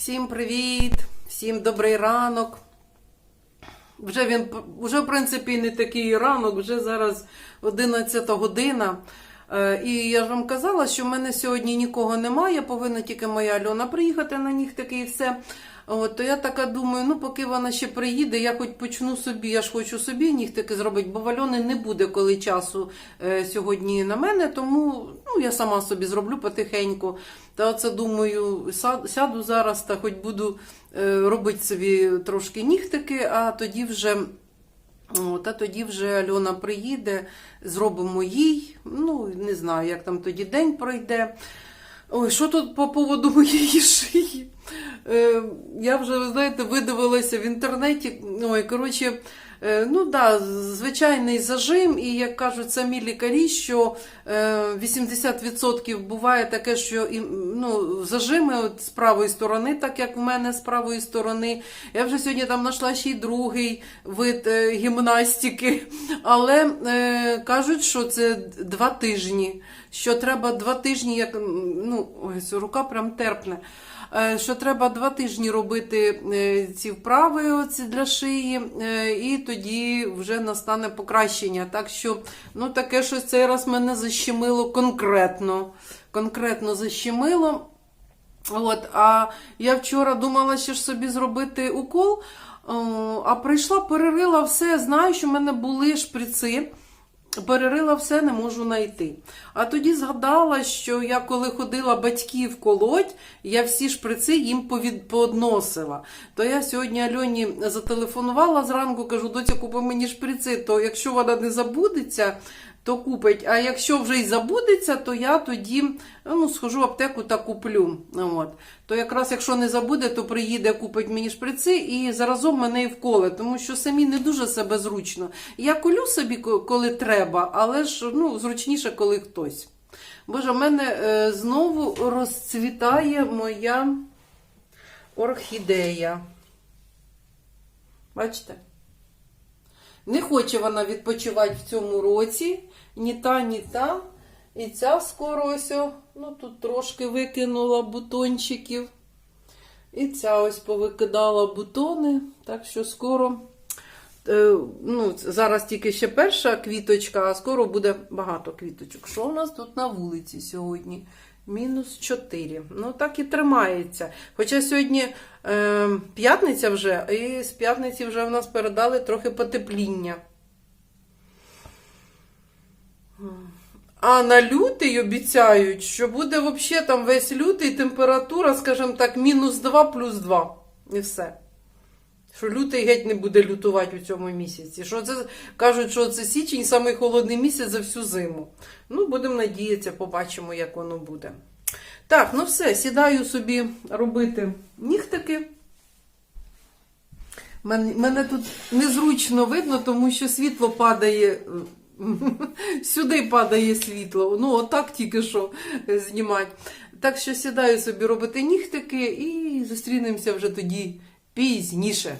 Всім привіт, всім добрий ранок. Вже він, вже, в принципі, не такий ранок, вже зараз 11 година. Е, І я ж вам казала, що в мене сьогодні нікого немає, повинна тільки моя Альона приїхати на них таки і все. От, то я така думаю, ну поки вона ще приїде, я хоч почну собі, я ж хочу собі нігтики зробити, бо в Альони не буде коли часу е, сьогодні на мене, тому ну, я сама собі зроблю потихеньку. Та оце думаю, сяду зараз та хоч буду е, робити собі трошки нігтики, а тоді вже. От, а тоді вже Альона приїде, зробимо їй. Ну, не знаю, як там тоді день пройде. Ой, що тут по поводу моєї шиї? Е, я вже, ви знаєте, видивилася в інтернеті. Ой, коротше, ну да, звичайний зажим, і як кажуть самі лікарі, що е, 80% буває таке, що ну, зажими от з правої сторони, так як в мене з правої сторони. Я вже сьогодні там знайшла ще й другий вид е, гімнастики. Але е, кажуть, що це два тижні. Що треба два тижні, як ну, ця рука прям терпне. Е, Що треба два тижні робити е, ці вправи оці для шиї, е, і тоді вже настане покращення. Так що, ну таке щось цей раз мене защемило конкретно. Конкретно защемило. От, а я вчора думала ще ж собі зробити укол, а прийшла, перерила все. Знаю, що в мене були шприци. Перерила все, не можу знайти. А тоді згадала, що я коли ходила батьків колоть, я всі шприци їм повід... поодносила. То я сьогодні Альоні зателефонувала зранку, кажу, доця, купи мені шприци, то якщо вона не забудеться, то купить. А якщо вже й забудеться, то я тоді ну, схожу в аптеку та куплю. От. То якраз якщо не забуде, то приїде, купить мені шприци і заразом мене і вколе, тому що самі не дуже себе зручно. Я колю собі, коли треба, але ж ну, зручніше, коли хтось. Боже, в мене е, знову розцвітає моя орхідея. Бачите? Не хоче вона відпочивати в цьому році. Ні та, ні та. І ця скоро ось, ну тут трошки викинула бутончиків. І ця ось повикидала бутони. Так що скоро, е, ну, зараз тільки ще перша квіточка, а скоро буде багато квіточок. Що у нас тут на вулиці сьогодні? Мінус 4. Ну, так і тримається. Хоча сьогодні е, п'ятниця вже, і з п'ятниці вже в нас передали трохи потепління. А на лютий обіцяють, що буде взагалі там весь лютий температура, скажімо так, мінус 2 плюс 2. І все. Що лютий геть не буде лютувати у цьому місяці. Що це кажуть, що це січень самий холодний місяць за всю зиму. Ну, будемо надіятися, побачимо, як воно буде. Так, ну все, сідаю собі робити нігтики. Мене тут незручно видно, тому що світло падає. Сюди падає світло. Ну, отак тільки що знімати. Так що сідаю собі робити нігтики і зустрінемося вже тоді пізніше.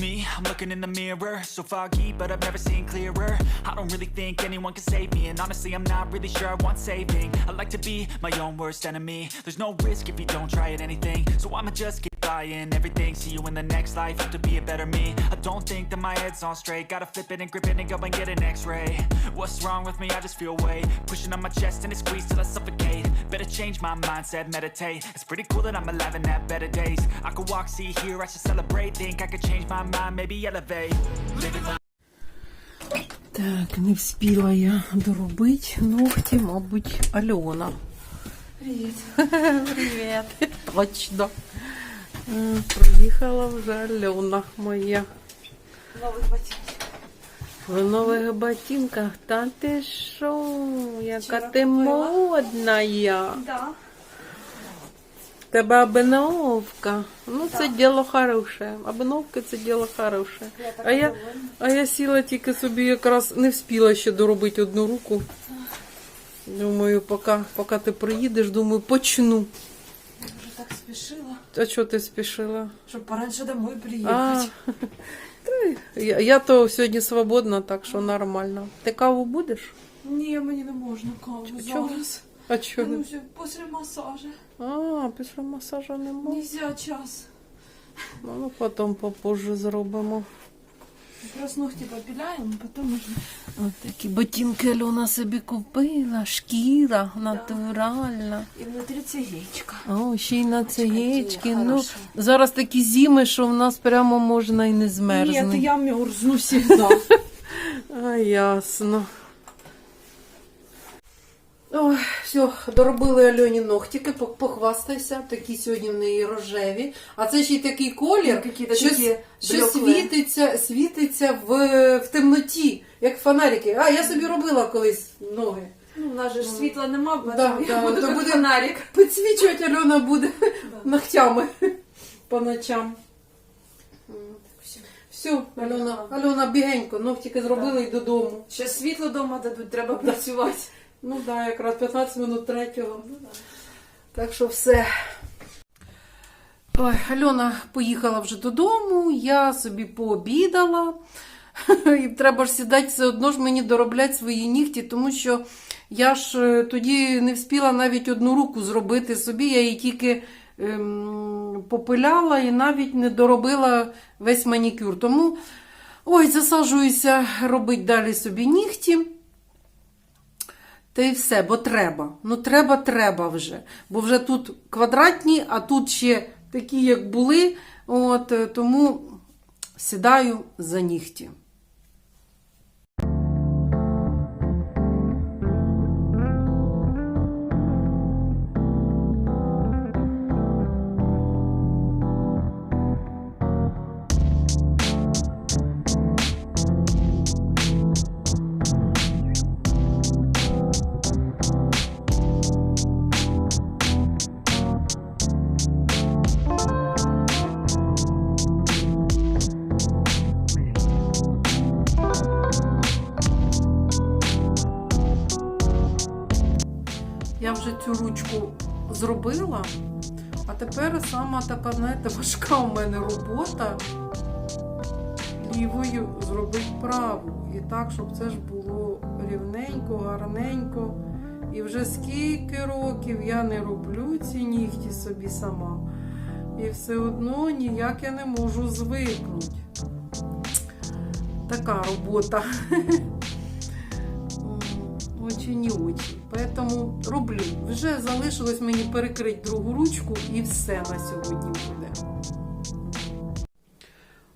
Me, I'm looking in the mirror, so foggy, but I've never seen clearer. I don't really think anyone can save me, and honestly, I'm not really sure I want saving. I like to be my own worst enemy. There's no risk if you don't try at anything, so I'ma just keep buying everything. See you in the next life, have to be a better me. I don't think that my head's on straight. Gotta flip it and grip it and go and get an x-ray. What's wrong with me? I just feel weight pushing on my chest and it squeezes till I suffocate. Better change my mindset, meditate. It's pretty cool that I'm alive and have better days. I could walk, see, hear, I should celebrate. Think I could change my mind, maybe elevate. Living life. Так, не встигла я доробити ногті, мабуть, Альона. Привіт. Привіт. Точно. Приїхала вже Альона моя. Нових ботинків. В нових ботинках. Та ти що? Яка Вчора ти купила. модна я. Да. Тебе обновка. Ну, це діло хороше. Обновка це діло хороше. Я А я, довольна. а я сіла тільки собі якраз не встигла ще доробити одну руку. Думаю, поки, поки ти приїдеш, думаю, почну. Так спішила, А чого ти спішила? щоб пораньше домой А, приїхати. я, я то сьогодні свободна, так що нормально. Ти каву будеш? Ні, мені не можна каву Чого? зараз. А чого? Ну, вже після масажу. А, після масажу не можна. Нельзя час. Ну, потім попозже зробимо. Якраз ногті попіляємо, потім можна. От такі ботинки Альона собі купила, шкіра натуральна. І внутрі це яєчка. О, ще й на цеєчки. Ну, хороша. зараз такі зими, що в нас прямо можна і не змерзнути. Ні, я мерзну завжди. А, ясно. Ой, все, доробили Альоні ногтики, похвастайся. Такі сьогодні в неї рожеві. А це ще й такий колір, Какие-то що, такі що світиться, світиться в, в темноті, як фонарики. А, я собі робила колись ноги. Ну, у нас же ж світла нема, бо Да, там да, буду буде- фонарик. Підсвічувати Альона буде ногтями по ночам. Все, Альона, Альона бігенько, ногтики зробили і додому. Ще світло вдома дадуть, треба працювати. Ну так, да, якраз 15 минут третього. Так що все. Ой, Альона поїхала вже додому, я собі пообідала. І треба ж сідати все одно ж мені доробляти свої нігті, тому що я ж е, тоді не встигла навіть одну руку зробити собі, я її тільки ем, попиляла і навіть не доробила весь манікюр. Тому ой, засаджуюся робити далі собі нігті. Та й все, бо треба. Ну, треба, треба вже. Бо вже тут квадратні, а тут ще такі, як були. От, е, тому сідаю за нігті. А тепер сама така, знаєте, важка у мене робота лівою зробити праву. І так, щоб це ж було рівненько, гарненько. І вже скільки років я не роблю ці нігті собі сама. І все одно ніяк я не можу звикнути. Така робота. М, Очень і очень. Поэтому роблю. Вже залишилось мені перекрити другу ручку і все на сьогодні буде.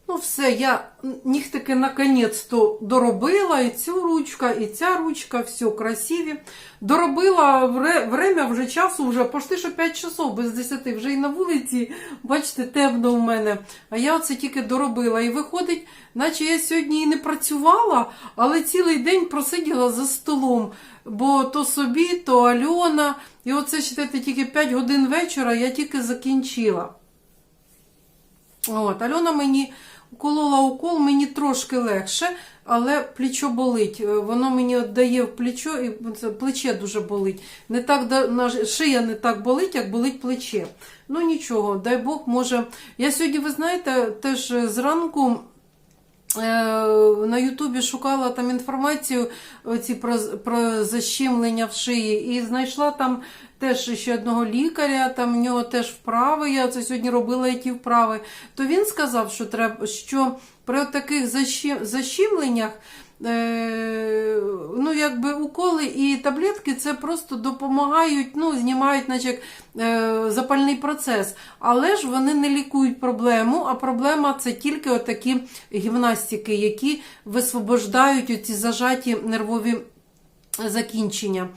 Ну, все, я нігтики наконець-то доробила і цю ручка, і ця ручка, все красиві. Доробила время вже часу, вже почти що 5 часов без 10, вже і на вулиці, бачите, темно у мене. А я оце тільки доробила. І виходить, наче я сьогодні і не працювала, але цілий день просиділа за столом. Бо то собі, то Альона. І оце читайте, тільки 5 годин вечора я тільки закінчила. От, Альона мені уколола укол, мені трошки легше, але плечо болить. Е, Воно мені дає в плечо, і плече дуже болить. Не так, шия не так болить, як болить плече. Ну нічого, дай Бог, може. Я сьогодні, ви знаєте, теж зранку. Е, На Ютубі шукала там інформацію оці про, про защемлення в шиї і знайшла там теж ще одного лікаря, там в нього теж вправи. Я це сьогодні робила ті вправи. То він сказав, що треба, що при таких защем- защемленнях ну, якби уколи і таблетки це просто допомагають, ну, знімають, наче е, запальний процес. Але ж вони не лікують проблему, а проблема це тільки отакі гімнастики, які висвобождають оці зажаті нервові закінчення.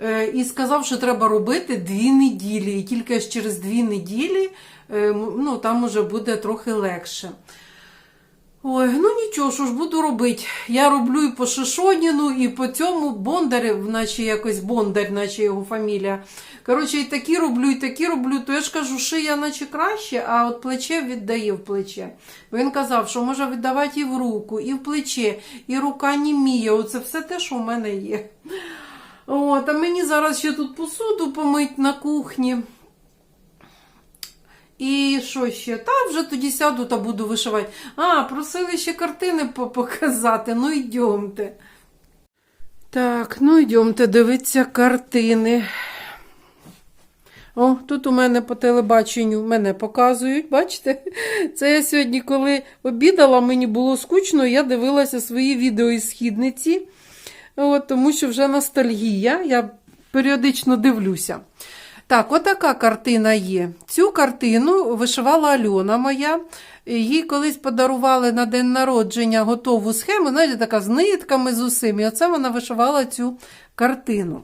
Е, І сказав, що треба робити дві неділі. І тільки через дві неділі е, ну, там уже буде трохи легше. Ой, ну нічого, що ж буду робити. Я роблю і по Шишоніну, і по цьому Бондар, наче якось Бондар, наче його фамілія. Коротше, і такі роблю, і такі роблю. То я ж кажу, шия наче краще, а от плече віддає в плече. Він казав, що може віддавати і в руку, і в плече, і рука німіє. Оце все те, що в мене є. От, а мені зараз ще тут посуду помить на кухні. І що ще? Та вже тоді сяду та буду вишивати. А, просили ще картини показати. Ну йдемте. Так, ну йдемте дивитися картини. О, тут у мене по телебаченню мене показують, бачите? Це я сьогодні, коли обідала, мені було скучно, я дивилася свої відео із східниці, От, тому що вже ностальгія, я періодично дивлюся. Так, отака картина є. Цю картину вишивала Альона моя. Їй колись подарували на день народження готову схему, знаєте, така з нитками, з усім. І оце вона вишивала цю картину.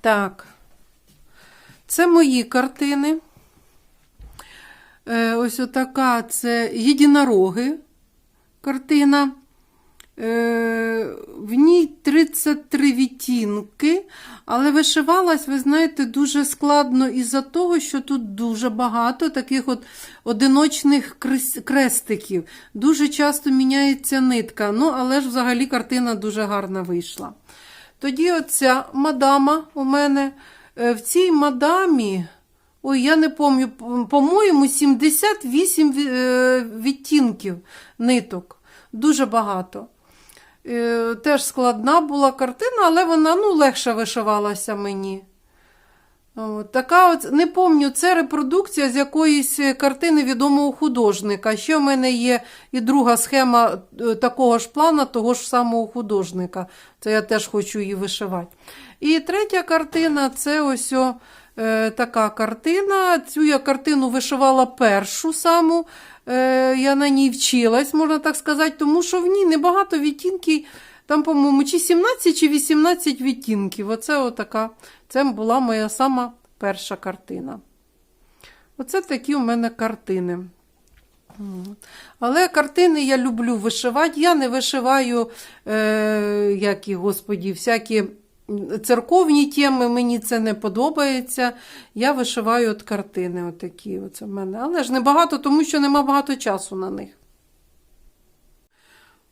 Так. Це мої картини. Е, ось отака це єдинороги картина. Е, в ній 33 відтінки, але вишивалась, ви знаєте, дуже складно із-за того, що тут дуже багато таких от одиночних крестиків. Дуже часто міняється нитка. Ну, але ж взагалі картина дуже гарна вийшла. Тоді оця мадама у мене. Е, В цій мадамі, ой, я не пам'ятаю, по-моєму, 78 е, відтінків ниток. Дуже багато. Е, Теж складна була картина, але вона ну, легше вишивалася мені. От, така от, не пам'ятаю, це репродукція з якоїсь картини відомого художника. Ще в мене є і друга схема е, такого ж плана, того ж самого художника. Це я теж хочу її вишивати. І третя картина це ось о, е, така картина. Цю я картину вишивала першу саму. Е, я на ній вчилась, можна так сказати, тому що в ній небагато відтінків. Там, по-моєму, чи 17, чи 18 відтінків. Оце отака. Це була моя сама перша картина. Оце такі у мене картини. Але картини я люблю вишивати. Я не вишиваю, е, як і, господі, всякі церковні теми, мені це не подобається. Я вишиваю от картини отакі. Оце в. Але ж не багато, тому що нема багато часу на них.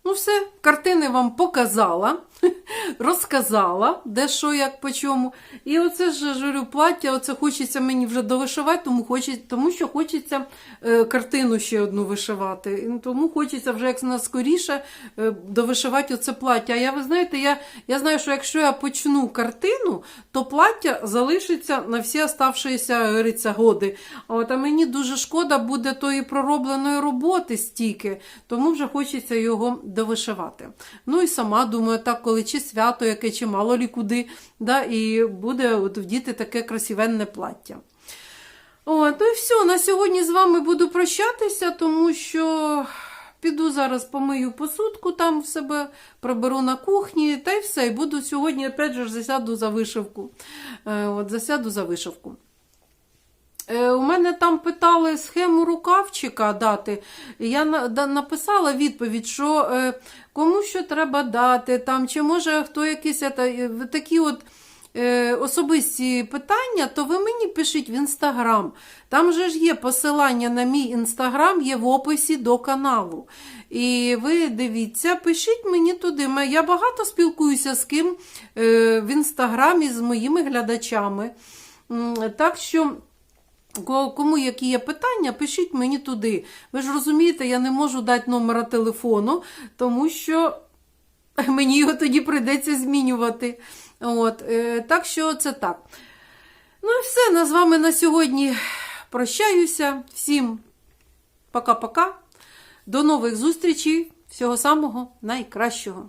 Ну, все, картини вам показала, розказала, де що, як по чому. І оце ж журю плаття, оце хочеться мені вже довишивати, тому, хочеться, тому що хочеться е, картину ще одну вишивати. Тому хочеться вже як скоріше е, довишивати оце плаття. А я, ви знаєте, я, я знаю, що якщо я почну картину, то плаття залишиться на всі оставшіся говориться, годи. А От, а мені дуже шкода буде тої проробленої роботи стільки, тому вже хочеться його довишивати. Ну і сама думаю, так, коли чи свято яке, чи мало лі куди, да, і буде от в діти таке красивенне плаття. От, ну і все, на сьогодні з вами буду прощатися, тому що піду зараз помию посудку там в себе, приберу на кухні, та й все. І буду сьогодні, опять же, засяду за вишивку. Е, От, засяду за вишивку. Мене там питали схему рукавчика дати. Я написала відповідь, що е, кому що треба дати, там, чи може хто якісь такі от е, особисті питання, то ви мені пишіть в інстаграм. Там же ж є посилання на мій інстаграм, є в описі до каналу. І ви дивіться, пишіть мені туди. Я багато спілкуюся з ким е, в інстаграмі з моїми глядачами. Так що. Ко- Кому які є питання, пишіть мені туди. Ви ж розумієте, я не можу дати номера телефону, тому що мені його тоді прийдеться змінювати. От, е, так що це так. Ну і все, на з вами на сьогодні прощаюся. Всім пока-пока. До нових зустрічей. Всього самого найкращого.